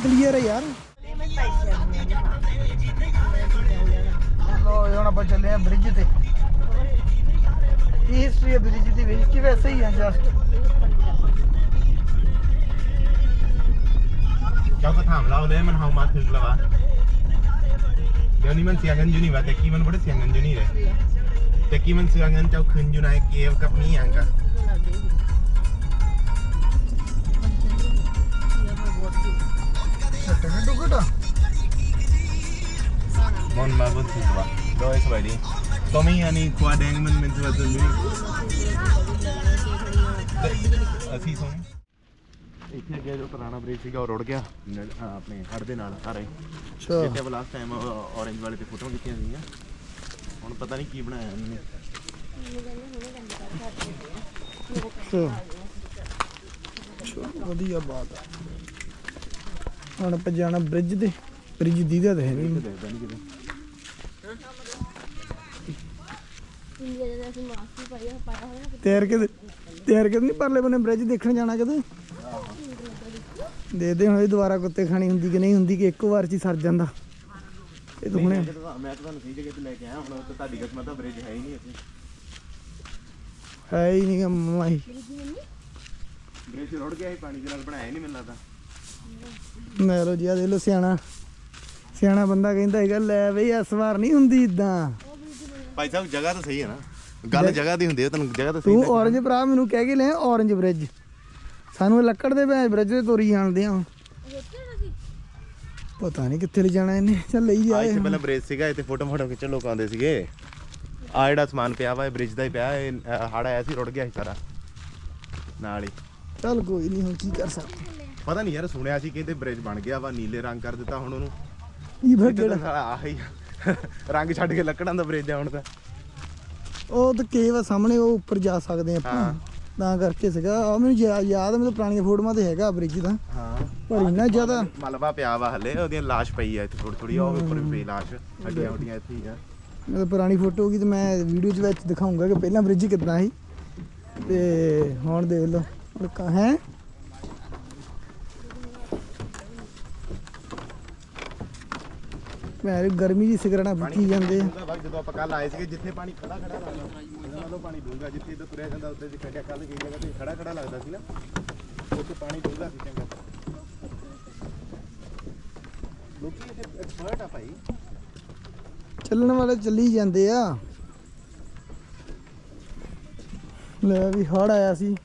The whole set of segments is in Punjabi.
ਕਲੀਅਰ ਹੈ ਯਾਰ ਲੋ ਹੁਣ ਆਪਾਂ ਚੱਲੇ ਆ ਬ੍ਰਿਜ ਤੇ ਕੀ ਹਿਸਟਰੀ ਹੈ ਬ੍ਰਿਜ ਦੀ ਵੀ ਕਿ ਵੈਸੇ ਹੀ ਆ ਜਸਟเจ้าก็ถามเราเลยมันเฮามาถึงแล้ววะเดี๋ยวนี้มันเสียเงินอยู่นี่วะแต่กี้มันไม่ได้เสียเงินอยู่นี่เลยแต่กี้มันเสียเงินเจ้าคืนอยู่ในเกมกับมีอย่างกัน ਸੱਟਣੇ ਟੁਕਟมอนมาบนถูกวะโดยสบายดีตัวมีอันนี้ควาแดงมันเป็นตัวตัวนี้ਅਸੀਂ ਸੋਂ ਇੱਥੇ ਅੱਗੇ ਜੋ ਪੁਰਾਣਾ ਬ੍ਰਿਜ ਸੀਗਾ ਉਹ ਰੁੜ ਗਿਆ ਨ- ਅਹ ਆਪਣੇ ਹੜ ਦੇ ਨਾਲ ਸਾਰੇ ਅੱਛਾ ਜਿੱਥੇ ਲਾਸਟ ਟਾਈਮ ਔਰੇਂਜ ਵਾਲੇ ਤੇ ਫੋਟੋਆਂ ਖਿੱਚੀਆਂ ਸੀਗੀਆਂ ਹੁਣ ਪਤਾ ਨਹੀਂ ਕੀ ਬਣਾਇਆ ਇਹਨਾਂ ਨੇ ਅੱਛਾ ਚਲੋ, ਵਧੀਆ ਬਾਤ ਆ ਹੁਣ ਆਪਾਂ ਜਾਣਾ ਬ੍ਰਿਜ ਤੇ। ਬ੍ਰਿਜ ਦੀਦਾ ਤਾਂ ਹੈ ਨਹੀਂ ਦੇਖਦਾ ਨਹੀਂ ਕਿਤੇ। ਤੈਰ ਕੇ ਤੈਰ ਕੇ ਨਹੀਂ ਪਰਲੇ ਬੰਨੇ ਬ੍ਰਿਜ ਦੇਖਣ ਜਾਣਾ ਕਦੇ ਦੇਖਦੇ ਹੁਣ ਇਹ ਦੁਬਾਰਾ ਕੁੱਤੇ ਖਾਣੀ ਹੁੰਦੀ ਕਿ ਨਹੀਂ ਹੁੰਦੀ ਕਿ ਇੱਕੋ ਵਾਰ ਚ ਹੀ ਸਰ ਜਾਂਦਾ। ਇਹ ਤਾਂ ਹੁਣੇ ਮੈਂ ਤਾਂ ਤੁਹਾਨੂੰ ਸਹੀ ਜਗ੍ਹਾ ਤੇ ਲੈ ਕੇ ਆਇਆ ਹੁਣ ਤਾਂ ਤੁਹਾਡੀ ਕਿਸਮਤ ਦਾ ਬ੍ਰਿਜ ਹੈ ਹੀ ਨਹੀਂ ਇੱਥੇ। ਹੈ ਹੀ ਨਹੀਂ ਮਾਈ। ਬ੍ਰਿਜ ਰੁੜ ਗਿਆ ਸੀ ਪਾਣੀ ਦੇ ਨਾਲ ਬਣਾਇਆ ਹੀ ਨਹੀਂ ਮੈਨੂੰ ਲੱਗਦਾ। ਮੈਂ ਲੋ ਜੀ ਆ ਦੇ ਲੋ ਸਿਆਣਾ। ਸਿਆਣਾ ਬੰਦਾ ਕਹਿੰਦਾ ਹੈਗਾ ਲੈ ਬਈ ਇਸ ਵਾਰ ਨਹੀਂ ਹੁੰਦੀ ਇਦਾਂ। ਭਾਈ ਸਾਹਿਬ ਜਗ੍ਹਾ ਤਾਂ ਸਹੀ ਹੈ ਨਾ। ਗੱਲ ਜਗ੍ਹਾ ਦੀ ਹੁੰਦੀ ਹੈ ਤੁਹਾਨੂੰ ਜਗ੍ਹਾ ਤਾਂ ਸਹੀ ਤੂੰ ਔਰੰਜ ਭਰਾ ਮੈਨੂੰ ਕਹਿ ਕੇ ਲੈ ਔਰੰਜ ਬ੍ਰਿਜ ਸਾਨੂੰ ਲੱਕੜ ਦੇ ਭੈਣ ਬ੍ਰਿਜ ਤੇ ਤੋਰੀ ਜਾਣਦੇ ਆ। ਪਤਾ ਨਹੀਂ ਕਿੱਥੇ ਲੈ ਜਾਣਾ ਇਹਨੇ। ਚੱਲ ਲਈ ਜਾ ਇੱਥੇ ਪਹਿਲਾਂ ਬ੍ਰਿਜ ਸੀਗਾ ਇੱਥੇ ਫੋਟੋ ਫੋਟੋ ਖਿੱਚਣ ਲੋਕ ਆਉਂਦੇ ਸੀਗੇ। ਆ ਜਿਹੜਾ ਸਮਾਨ ਪਿਆ ਵਾ ਇਹ ਬ੍ਰਿਜ ਦਾ ਹੀ ਪਿਆ ਇਹ ਹੜ ਆਇਆ ਸੀ ਰੁੜ ਗਿਆ ਸੀ ਸਾਰਾ। ਨਾਲ ਹੀ। ਚੱਲ ਕੋਈ ਨਹੀਂ ਹੁਣ ਕੀ ਕਰ ਸਕਦੇ। ਪਤਾ ਨਹੀਂ ਯਾਰ ਸੁਣਿਆ ਸੀ ਕਹਿੰਦੇ ਬ੍ਰਿਜ ਬਣ ਗਿਆ ਵਾ ਨੀਲੇ ਰੰਗ ਕਰ ਦਿੱਤਾ ਹੁਣ ਉਹਨੂੰ। ਕੀ ਫਿਰ ਜਿਹੜਾ ਆਹੀ ਰੰਗ ਛੱਡ ਕੇ ਲੱਕੜਾਂ ਦਾ ਬ੍ਰਿਜ ਆ ਹੁਣ ਤਾਂ। ਉਹ ਤਾਂ ਕੇਵ ਆ ਸਾਹਮਣੇ ਉਹ ਉੱਪਰ ਜਾ ਸਕਦੇ ਆਪਾਂ। ਤਾਂ ਕਰਕੇ ਸੀਗਾ। ਆ ਮੈਨੂੰ ਯਾ- ਯਾਦ ਆ ਮੈਨੂੰ ਪੁਰਾਣੀਆਂ ਫੋਟੋਆਂ ਤੇ ਹੈਗਾ ਬ੍ਰਿਜ ਦਾ ਹਾਂ। ਪਰ ਇੰਨਾ ਜ਼ਿਆਦਾ ਮਲਬਾ ਪਿਆ ਵਾ ਹਲੇ ਉਹਦੀਆਂ ਲਾਸ਼ ਪਈ ਆ ਇੱਥੇ ਥੋੜੀ ਥੋੜੀ ਉਹ ਉੱਪਰ ਵੀ ਪਈ ਲਾਸ਼ ਹੱਡੀਆਂ ਹੁੱਡੀਆਂ ਇੱਥੇ ਹੀ ਆ। ਮਤਲਬ ਪੁਰਾਣੀ ਫੋਟੋ ਹੋਗੀ ਤੇ ਮੈਂ ਵੀਡੀਓ 'ਚ ਵਿੱਚ ਦਿਖਾਉਂਗਾ ਕਿ ਪਹਿਲਾਂ ਬ੍ਰਿਜ ਕਿੱਦਾਂ ਸੀ। ਤੇ ਹੁਣ ਦੇਖ ਲਓ ਹੁਣ ਕਾ ਹੈ? ਮੈਂ ਗਰਮੀ ਦੀ ਸਿਗਰਟਾਂ ਫੁੱਕੀ ਜਾਂਦੇ। ਆ। ਡੂੰਘਾ ਜਦੋਂ ਆਪਾਂ ਕੱਲ ਆਏ ਸੀਗੇ ਜਿੱਥੇ ਪਾਣੀ ਖੜਾ ਖੜਾ ਲੱਗਦਾ ਇਹਦੇ ਨਾਲੋਂ ਪਾਣੀ ਡੂੰਗਾ ਜਿੱਥੇ ਇੱਧਰ ਤੁਰਿਆ ਜਾਂਦਾ ਉੱਤੇ ਜਿੱਥੇ ਕੱਲ ਗਈ ਜਗ੍ਹਾ ਤੇ ਖੜਾ ਖੜਾ ਲੱਗਦਾ ਸੀ ਨਾ ਉੱਥੇ ਪਾਣੀ ਡੂੰਗਾ ਸੀ ਚੰਗਾ। ਲੋਕੀ ਇੱਥੇ ਐਕਸਪਰਟ ਆ ਭਾਈ। ਚੱਲਣ ਵਾਲੇ ਚੱਲੀ ਜਾਂਦੇ ਆ। ਲੈ ਵੀ ਹੜ ਆਇਆ ਸੀ।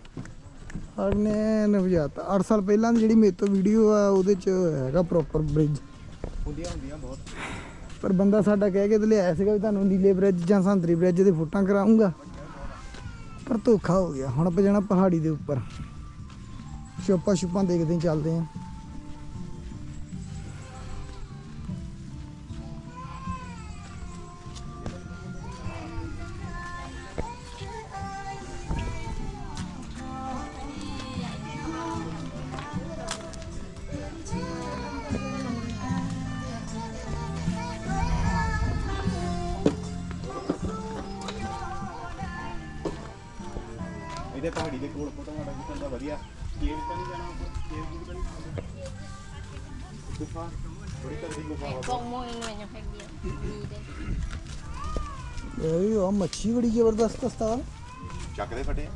ਹੜ ਨੇ ਨਵਜਾਤਾ 8 ਸਾਲ ਪਹਿਲਾਂ ਦੀ ਜਿਹੜੀ ਮੇਰੇ ਤੋਂ ਵੀਡੀਓ ਆ ਉਹਦੇ ਚ ਹੈਗਾ ਪ੍ਰੋਪਰ ਬ੍ਰਿਜ ਹੁੰਦੀਆਂ ਹੁੰਦੀਆਂ ਬਹੁਤ। ਪਰ ਬੰਦਾ ਸਾਡਾ ਕਹਿ ਕੇ ਤੇ ਲਿਆਇਆ ਸੀਗਾ ਵੀ ਤੁਹਾਨੂੰ ਨੀਲੇ ਬ੍ਰਿਜ ਜਾਂ ਸੰਤਰੀ ਬ੍ਰਿਜ ਦੇ ਫੋਟਾਂ ਕਰਾਉਂਗਾ। ਪਰ ਧੋਖਾ ਹੋ ਗਿਆ। ਹੁਣ ਆਪਾਂ ਜਾਣਾ ਪਹਾੜੀ ਦੇ ਉੱਪਰ। ਛੋਪਾ ਛੁਪਾਂ ਦੇਖਦੇ ਹੀ ਚੱਲਦੇ ਆਂ। ਇਹਦੇ ਪਹਾੜੀ ਦੇ ਕੋਲ ਫੋਟੋ ਮਾੜਾ ਦਾ ਵਧੀਆ। ਕੇਵ ਤਾਂ ਨਹੀਂ ਜਾਣਾ ਉੱਪਰ ਕੇਵ ਵੀ ਤਾਂ ਨਹੀਂ ਗੁਫਾ? ਬੜੀ ਤਗੜੀ ਗੁਫਾ ਵਾ। ਮੱਛੀ ਬੜੀ ਜ਼ਬਰਦਸਤ ਉਸਤਾਦ। ਚੱਕਦੇ ਫਟੇ।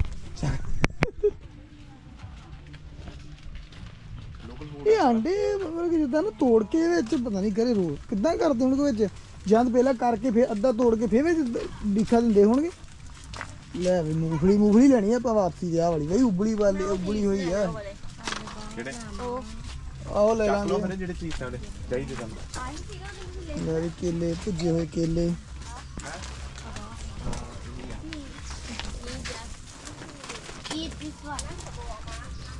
ਇਹ ਆਂਡੇ ਮਤਲਬ ਕਿ ਜਿੱਦਾਂ ਨਾ ਤੋੜ ਕੇ ਵਿੱਚ ਪਤਾ ਨਹੀਂ ਕਰੇ ਰੋਲ ਕਿੱਦਾਂ ਕਰਦੇ ਹੋਣਗੇ ਵਿੱਚ? ਜਾਂ ਤਾਂ ਪਹਿਲਾਂ ਕਰਕੇ ਫਿਰ ਅੱਧਾ ਤੋੜ ਕੇ ਫਿਰ ਵਿੱਚ ਡਿੱਖਾ ਦਿੰਦੇ ਹੋਣਗੇ? ਲੈ ਵੀ ਮੂੰਗਫਲੀ ਮੂੰਗਫਲੀ ਲੈਣੀ ਆ ਆਪਾਂ ਵਾਪਸੀ ਦੇ ਆਹ ਵਾਲੀ। ਬਈ ਉਬਲੀ ਵਾਲੀ ਉਬਲੀ ਹੋਈ ਆ ਕਿਹੜੇ? ਆਓ ਲੈ ਚੱਕ ਲਓ ਲਾਂਗੇ। ਫਿਰ ਜਿਹੜੇ ਚੀਜ਼ ਸਾਡੇ ਚਾਹੀਦੇ ਤੁਹਾਨੂੰ ਲੈ ਵੀ ਕੇਲੇ ਭੁੱਜੇ ਹੋਏ ਕੇਲੇ। eat this one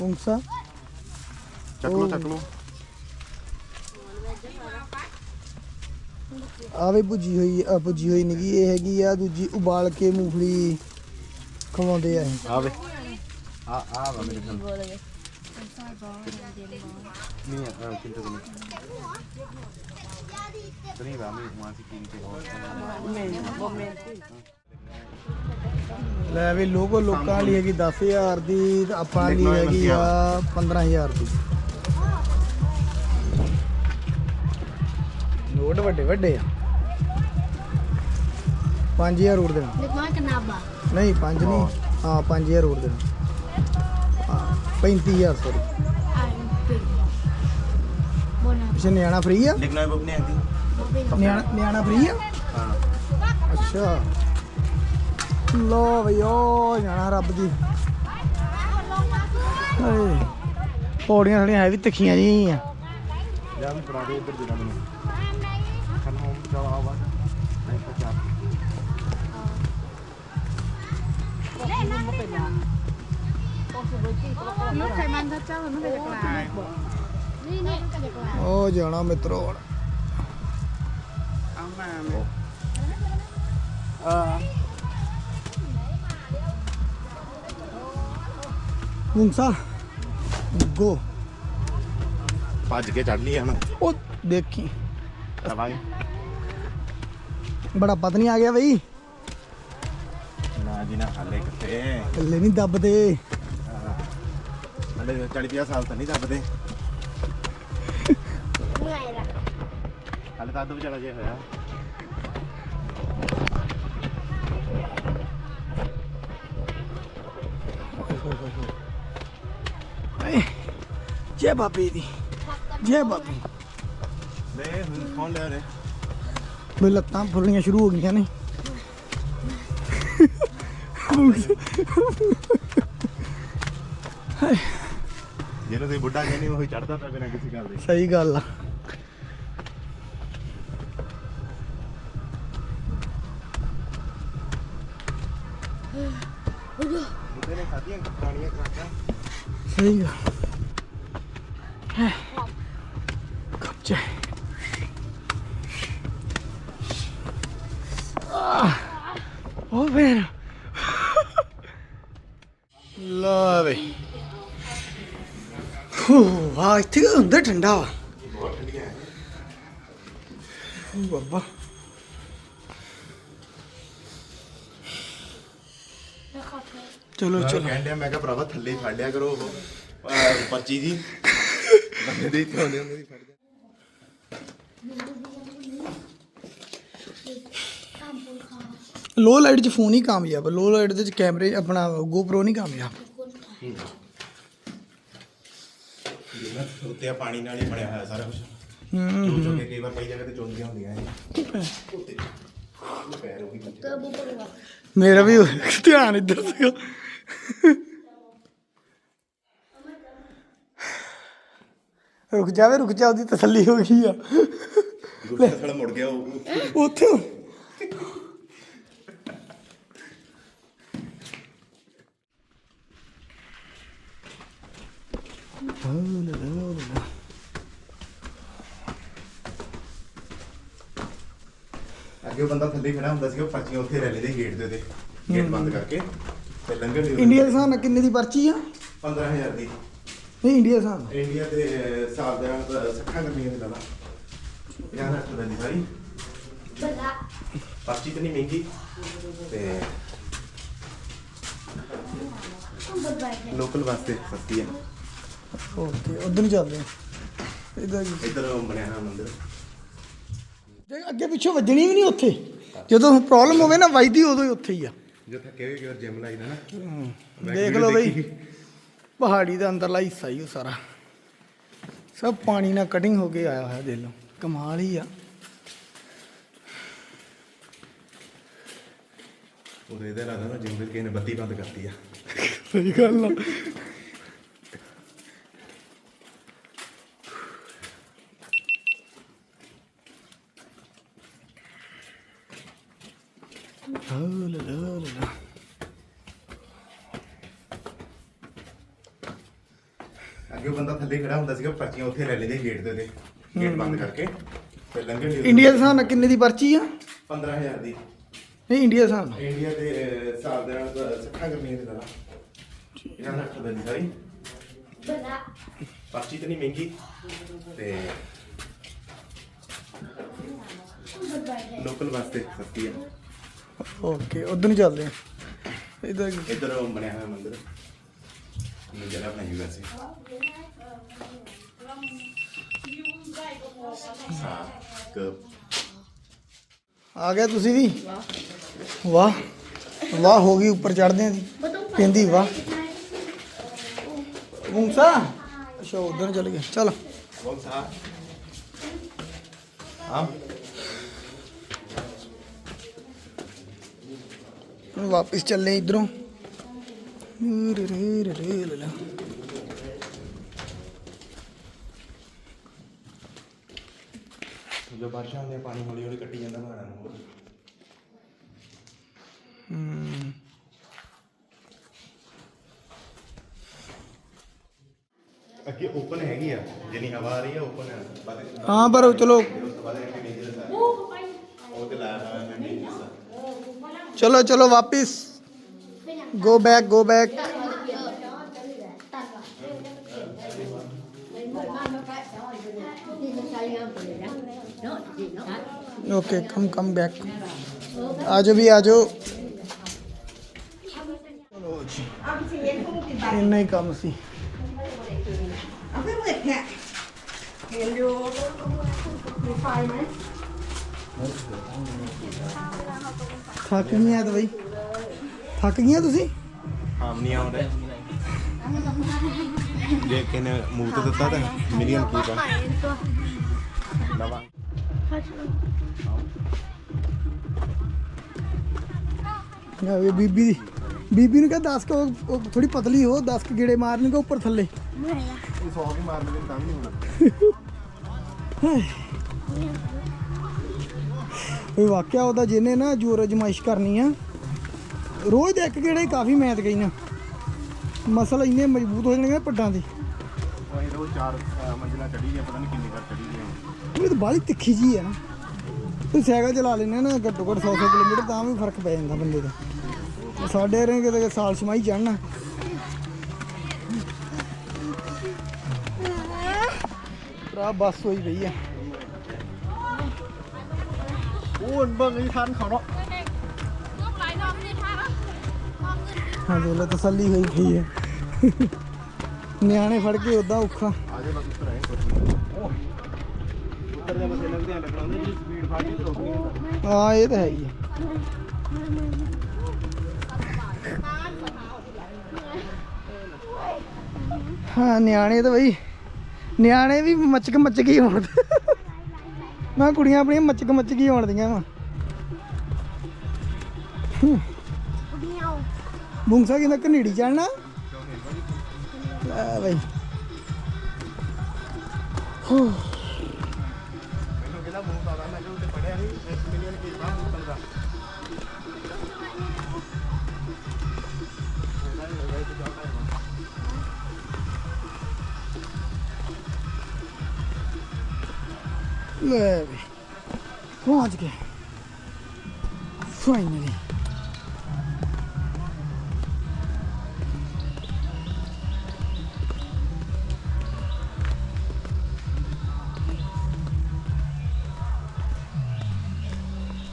ਉਂਗਸਾ ਚੱਕ ਲਓ। ਚੱਕ ਲਓ ਆ ਵੀ ਭੁੱਜੀ ਹੋਈ ਆ ਭੁੱਜੀ ਹੋਈ ਨਗੀ ਇਹ ਹੈਗੀ ਆ ਦੂਜੀ ਉਬਾਲ ਕੇ ਮੂੰਗਫਲੀ ਖਵਾਉਂਦੇ ਆ ਇਹ। ਆ ਵੇ। ਆ ਆ ਵਾ ਮੇਰੇ ਖਿਆਲ vô là ਨਹੀਂ ਆ ਕਿੰਤੇ ਨਹੀਂ ਤਰੀ ਵਾ ਮੈਂ ਮਾਂ ਸੀ ਕਿੰਤੇ ਹੋਰ ਲੈ ਵੀ ਲੋਕੋ ਲੋਕਾਂ ਲਈ ਹੈਗੀ 10000 ਦੀ ਤੇ ਆਪਾਂ ਲਈ ਹੈਗੀ ਆ 15000 ਦੀ। ਨੋਟ ਵੱਡੇ ਵੱਡੇ ਆ। 5000 ਰੋੜ ਦੇਣਾ। ਕਨਾਬਾ ਨਹੀਂ 5 ਨਹੀਂ। ਹਾਂ 5000 ਰੋੜ ਦੇਣਾ। ਹਾਂ 35000 ਸੌਰੀ ਪਿੱਛੇ ਨਿਆਣਾ ਫ੍ਰੀ ਆ? ਲਿਖਣਾ ਨਿਆਣਾ ਨਿਆਣਾ ਫ੍ਰੀ ਆ? ਹਾਂ ਅੱਛਾ। ਲੋ ਬਈ ਓ ਜਾਣਾ ਰੱਬ ਦੀ। ਹਾਏ ਪੌੜੀਆਂ ਥੋੜੀਆਂ ਹੈ ਵੀ ਤਿੱਖੀਆਂ ਜਿਹੀਆਂ ਆ। ਜਾ ਵੀ ਫੜਾ ਦੇ ਇੱਧਰ ਜਿਹੜਾ ਮੈਨੂੰ। ਓ ਜਾਣਾ ਮਿੱਤਰੋ ਹੁਣ। ਮੁੰਸਾ ਗੋ। ਭੱਜ ਕੇ ਚੜ ਲਈ ਹਣ। ਉਹ ਦੇਖੀ। ਤਵਾਂਗੇ ਬੜਾ ਪਤਨੀ ਆ ਗਿਆ ਬਈ। ਨਾ ਨਾ ਥੱਲੇ ਨਹੀਂ ਦੱਬਦੇ। ਹਲੇ 40 50 ਸਾਲ ਤਾਂ ਨਹੀਂ ਦੱਬਦੇ। ਹਲੇ ਤਾਂ ਅੱਧ ਵਿਚਾਲਾ ਜੇ ਹੋਇਆ। ਜੈ ਬਾਬੇ ਦੀ ਜੈ ਬਾਬੇ। ਲੈ ਹੁਣ ਫੋਨ ਲੈ ਰੇ ਮੇਰੇ ਲੱਤਾਂ ਫੁੱਲਣੀਆਂ ਸ਼ੁਰੂ ਹੋ ਗਈਆਂ ਨੇ। ਜਿਹਨੂੰ ਤੁਸੀਂ ਬੁੱਢਾ ਕਹਿੰਦੇ ਉਹ ਚੜਦਾ ਪਿਆ ਬਿਨਾਂ ਕਿਸੇ ਗੱਲ ਦੇ। ਸਹੀ ਗੱਲ ਆ। ਬੁੱਢੇ ਨੇ ਖਾਧੀਆਂ ਪੁਰਾਣੀਆਂ ਖਰਾਕਾਂ। ਸਹੀ ਗੱਲ। ਉਹ ਫੇਰ। ਲਾ ਵੇ ਹੂ ਆ ਇੱਥੇ ਤਾਂ ਅੰਦਰ ਠੰਡਾ ਵਾ। ਬਹੁਤ ਠੰਡੀਆਂ ਹੈ। ਬਾਬਾ। ਚਲੋ ਚਲੋ। ਕਹਿੰਦੇ ਮੈਂ ਕਿਹਾ ਭਰਾਵਾ ਥੱਲੇ ਫੜ ਲਿਆ ਕਰੋ ਪਰਚੀ ਜੀ ਬੰਦੇ ਦੇ ਇੱਥੇ ਆਉਂਦੇ ਹੁੰਦੇ ਫੜ ਜਾ ਲੋ ਲਾਈਟ 'ਚ ਫੋਨ ਹੀ ਕਾਮਯਾਬ ਲੋ ਲਾਈਟ ਦੇ 'ਚ ਕੈਮਰੇ ਆਪਣਾ GoPro ਨਹੀਂ ਕਾਮਯਾਬ। ਜਿੰਨਾ ਉੱਤੇ ਆ ਪਾਣੀ ਨਾਲ ਹੀ ਬਣਿਆ ਹੋਇਆ ਸਾਰਾ ਕੁਝ ਹੂੰ। ਚੋ ਚੋ ਕੇ ਕਈ ਵਾਰ ਕਈ ਜਗ੍ਹਾ ਤੇ ਚੋਂਦੀਆਂ ਹੁੰਦੀਆਂ ਇਹ। ਉੱਤੇ। ਪੈਰ ਉਹ ਵੀ ਬੱਚੇ cơ bố bố ਮੇਰਾ ਵੀ ਧਿਆਨ ਇੱਧਰ ਸੀਗਾ। ਰੁਕ ਜਾਵੇ ਰੁਕ ਜਾ ਉਹਦੀ ਤਸੱਲੀ ਹੋ ਗਈ ਆ। ਗੁੱਠਾ ਥੜ ਮੁੜ ਗਿਆ ਉਹ। ਉੱਥੇ ਅੱਗੇ ਉਹ ਬੰਦਾ ਥੱਲੇ ਖੜਾ ਹੁੰਦਾ ਸੀ ਉਹ ਪਰਚੀਆਂ ਉੱਥੇ ਲੈ ਲੈਂਦੇ ਗੇਟ ਦੇ ਤੇ ਗੇਟ ਬੰਦ ਕਰਕੇ ਤੇ ਲੰਘਣ ਦੀ ਇੰਡੀਆ ਦੇ ਹਿਸਾਬ ਨਾਲ ਕਿੰਨੇ ਦੀ ਪਰਚੀ ਆ? 15000 ਦੀ। ਨਹੀਂ ਇੰਡੀਆ ਦੇ ਹਿਸਾਬ ਨਾਲ ਇੰਡੀਆ ਦੇ ਅਹ, ਸਾਲ ਦਾ ਅਹ, ਸੱਠਾਂ ਰੁਪਈਆ ਦੀ ਲਾ ਲਾ ਯਾਰ ਹੱਥ ਦਾ ਨਹੀਂ ਸਾਰੀ bala ਪਰਚੀ ਤਾਂ ਨਹੀਂ ਮਹਿੰਗੀ। ਤੇ ਲੋਕਲ ਵਾਸਤੇ ਸਸਤੀ ਹੈ ਓਕੇ ਉਧਰ ਨੂੰ ਚੱਲਦੇ ਆ। ਇਧਰ ਇੱਧਰ ਉਹ ਬਣਿਆ ਹੋਇਆ ਮੰਦਿਰ। ਜੇ ਅੱਗੇ ਪਿੱਛੋਂ ਵੱਜਣੀ ਵੀ ਨਹੀਂ ਉੱਥੇ। ਜਦੋਂ ਪ੍ਰੋਬਲਮ ਹੋਵੇ ਨਾ ਵੱਜਦੀ ਉਦੋਂ ਹੀ ਉੱਥੇ ਹੀ ਆ। ਜੋ ਥੱਕੇ ਹੋਏ ਕਿ ਜਿਮ ਲਾਈਦਾ ਨਾ। ਦੇਖ ਲਓ ਬਈ। ਪਹਾੜੀ ਦਾ ਅੰਦਰਲਾ ਹਿੱਸਾ ਹੀ ਉਹ ਸਾਰਾ। ਸਭ ਪਾਣੀ ਨਾਲ ਕਟਿੰਗ ਹੋ ਕੇ ਆਇਆ ਹੋਇਆ ਦੇਖ ਲਓ। ਕਮਾਲ ਹੀ ਆ। ਉਹਦੇ ਇਹਦੇ ਲੱਗਦਾ ਨਾ ਜਿਮ ਕਿਸੇ ਨੇ ਬੱਤੀ ਬੰਦ ਕਰਤੀ ਆ। ਸਹੀ ਗੱਲ ਆ। ਲਾ ਲਾ ਅੱਗੇ ਉਹ ਬੰਦਾ ਥੱਲੇ ਖੜਾ ਹੁੰਦਾ ਸੀਗਾ ਪਰਚੀਆਂ ਉੱਥੇ ਲੈ ਲੈਂਦੇ ਗੇਟ ਦੇ ਤੇ ਗੇਟ ਬੰਦ ਕਰਕੇ ਤੇ ਲੰਘਣ ਦੀ ਇੰਡੀਆ ਦੇ ਹਿਸਾਬ ਨਾਲ ਕਿੰਨੇ ਦੀ ਪਰਚੀ ਆ? 15000 ਦੀ। ਨਹੀਂ ਇੰਡੀਆ ਦੇ ਹਿਸਾਬ ਨਾਲ। ਇੰਡੀਆ ਦੇ ਅਹ, ਸਾਲ ਦਾ ਅਹ, ਸੱਠਾਂ ਰੁਪਈਆ ਦੀ ਲਾ ਲਾ ਇਹਨਾਂ ਦਾ ਦਾ ਨਹੀਂ ਸਾਰੀ। ਪਰਚੀ ਤਾਂ ਨਹੀਂ ਮਹਿੰਗੀ। ਤੇ ਲੋਕਲ ਵਾਸਤੇ ਸਸਤੀ ਹੈ ਓਕੇ ਉਧਰ ਨੂੰ ਚੱਲਦੇ ਆ। ਇਧਰ ਇੱਧਰ ਉਹ ਬਣਿਆ ਹੋਇਆ ਮੰਦਿਰ। ਮੈਂ ਜਗ੍ਹਾ ਬਣਾਈ ਹੋਈ ਵੈਸੇ। ਆ ਗਿਆ ਤੁਸੀਂ ਵੀ? ਵਾਹ। ਵਾਹ ਹੋ ਗਈ ਉੱਪਰ ਚੜਦੇ ਆਂ ਦੀ ਕਹਿੰਦੀ ਵਾਹ। ਮੂਸਾ ਅੱਛਾ ਉਧਰ ਚਲ ਗਿਆ। ਚਲ। ਕੌਣ ਸਾ। ਹਾਂ। ਹੁਣ ਵਾਪਸ ਚੱਲੇ ਇਧਰੋਂ। ਰੇ ਰੇ ਰੇ ਰੇ ਲਾ ਲਾ। ਜੋ ਬਾਰਿਸ਼ਾਂ ਹੁੰਦੀਆਂ ਪਾਣੀ ਹੌਲੀ ਹੌਲੀ ਕੱਟੀ ਜਾਂਦਾ ਪਹਾੜਾਂ ਨੂੰ ਹਮ, ਅੱਗੇ ਓਪਨ ਹੈਗੀ ਆ ਜਿੰਨੀ ਹਵਾ ਆ ਰਹੀ ਹੈ ਓਪਨ ਹੈ ਬਾਕੀ ਹਾਂ ਪਰ ਚਲੋ। ਉਸ ਤੋਂ ਬਾਅਦ ਇੱਕ ਡੇਂਜਰਸ ਹੈ ਉਹ ਤੇ ਲਾਇਆ ਹੋਇਆ ਮੈਂ ਡੇਂਜਰਸ ਹੈ ਚਲੋ ਚਲੋ ਵਾਪਸ go back go back okay come come back ਆ ਜਾਓ ਵੀ ਆ ਜਾਓ ਚਲੋ ਜੀ ਇੰਨਾ ਹੀ ਕੰਮ ਸੀ ਥੱਕ ਗਈਆਂ ਤਾਂ ਬਈ। ਥੱਕ ਗਈਆਂ ਤੁਸੀਂ? ਹਾਮ ਨਹੀਂ ਆਉਂਦਾ। ਜੇ ਕਿਨੇ ਮੂੰਹ ਤੇ ਦਿੱਤਾ ਤਾਂ ਮਿਲੀਅਨ ਕੀ ਦਾ ਨਵਾਂ ਨਾ ਵੀ ਬੀਬੀ ਦੀ। ਬੀਬੀ ਨੂੰ ਕਹ 10 ਕੋ ਥੋੜੀ ਪਤਲੀ ਹੋ 10 ਕ ਗੇੜੇ ਮਾਰਨਗੇ ਉੱਪਰ ਥੱਲੇ। ਇਹ 100 ਵੀ ਮਾਰ ਲਵੇ ਤਾਂ ਵੀ ਨਹੀਂ ਹੋਣਾ। ਕੋਈ ਵਾਕਿਆ ਉਹਦਾ ਜਿਹਨੇ ਨਾ ਜੋਰ ਅਜਮਾਇਸ਼ ਕਰਨੀ ਆ ਰੋਜ਼ ਦੇ ਇੱਕ ਹੀ ਕਾਫੀ ਮੈਤ ਗਈ ਨਾ। ਮਸਲ ਇੰਨੇ ਮਜ਼ਬੂਤ ਹੋ ਜਾਣਗੇ ਪੱਡਾਂ ਦੇ। ਉਹ ਇਹ ਰੋਜ਼ ਚਾਰ ਅਹ, ਮੰਜ਼ਿਲਾਂ ਚੜੀ ਗਿਆ ਪਤਾ ਨਹੀਂ ਕਿੰਨੀ ਵਾਰ ਚੜੀ ਗਿਆ ਇਹ ਤਾਂ ਬਾਲੀ ਤਿੱਖੀ ਜੀ ਆ ਨਾ। ਤੁਸੀਂ ਸਾਈਕਲ ਚਲਾ ਲੈਂਦੇ ਨਾ ਘੱਟੋ ਘੱਟ 100 100 ਕਿਲੋਮੀਟਰ ਤਾਂ ਵੀ ਫ਼ਰਕ ਪੈ ਜਾਂਦਾ ਬੰਦੇ ਦਾ। ਸਾਡੇ ਰੇ ਕਿਤੇ ਸਾਲ ਛਮਾਈ ਚੜਨਾ ਭਰਾ ਬੱਸ ਹੋਈ ਪਈ ਆ। อ้วนเบิ่งอีทันเขาเนาะ ਹਾਂ ਦੇ ਲੋ ਤਸੱਲੀ ਹੋਈ ਪਈ ਹੈ ਨਿਆਣੇ ਫੜ ਕੇ ਉਦਾਂ ਔਖਾ ਆਜੇ ਬਾਕੀ ਉੱਤਰ ਆਏ ਕੁਝ ਉਹ ਉੱਤਰ ਦੇ ਮਸੇ ਲੱਗਦੇ ਆ ਲੱਗਣਾ ਉਹਦੀ ਜੀ ਸਪੀਡ ਫਾੜ ਕੇ ਰੋਕ ਨਹੀਂ ਹੁੰਦਾ ਹਾਂ ਇਹ ਤਾਂ ਹੈ ਹੀ ਹੈ ਹਾਂ ਨਿਆਣੇ ਤਾਂ ਬਈ ਨਿਆਣੇ ਵੀ ਮਚਕ ਮਚਕ ਹੀ ਹੋਣ ਮੈਂ ਕੁੜੀਆਂ ਆਪਣੀਆਂ ਮੱਚਕ ਮਚਕ ਹੀ ਹੋਣਦੀਆਂ ਵਾ। ਬੁੰਗਸਾ ਕਹਿੰਦਾ ਕਨੇੜੀ ਚੜਨਾ ਲੈ ਬਈ। ਮੈਨੂੰ ਲੈ ਬਈ ਪਹੁੰਚ ਗਏ ਫਾਈਨਲੀ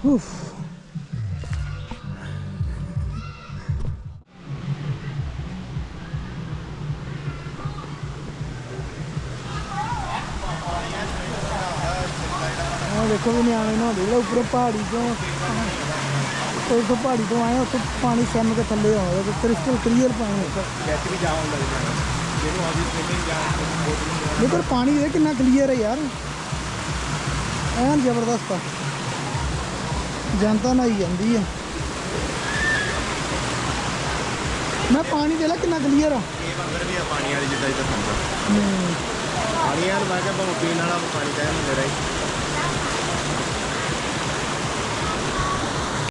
ਉਫ ਉਹ ਉੱਪਰੋਂ ਪਹਾੜੀ ਤੋਂ ਕੋਈ ਤੋਂ ਪਹਾੜੀ ਤੋਂ ਆਏ ਉੱਥੇ ਪਾਣੀ ਸਿੰਮ ਕੇ ਥੱਲੇ ਆਉਂਦਾ ਤੇ ਕ੍ਰਿਸਟਲ ਕਲੀਅਰ ਪਾਣੀ ਹੈ ਵੈਸੇ ਵੀ ਜਾਉਂ ਲੱਗ ਜਾਣਾ ਜਿਹਨੂੰ ਆਜੀ ਸਵਿਮਿੰਗ ਜਾਂ ਲੇਕਿਨ ਪਾਣੀ ਇਹ ਕਿੰਨਾ ਕਲੀਅਰ ਹੈ ਯਾਰ। ਐਨ ਜ਼ਬਰਦਸਤ ਆ। ਜਨਤਾ ਨਹਾਈ ਜਾਂਦੀ ਆ। ਮੈਂ ਪਾਣੀ ਦੇ ਲਾ ਕਿੰਨਾ ਕਲੀਅਰ ਆ। ਇਹ ਬੰਦਰ ਵੀ ਆ ਪਾਣੀ ਵਾਲੀ ਜਿੱਦਾਂ ਜਿੱਦਾਂ ਸੰਦਾ ਪਾਣੀ ਵਾਲਾ ਮੈਂ ਕਿਹਾ ਪੀਣ ਵਾਲਾ ਪਾਣੀ ਚਾਹੇ ਹੁੰਦੇ ਰਹੇ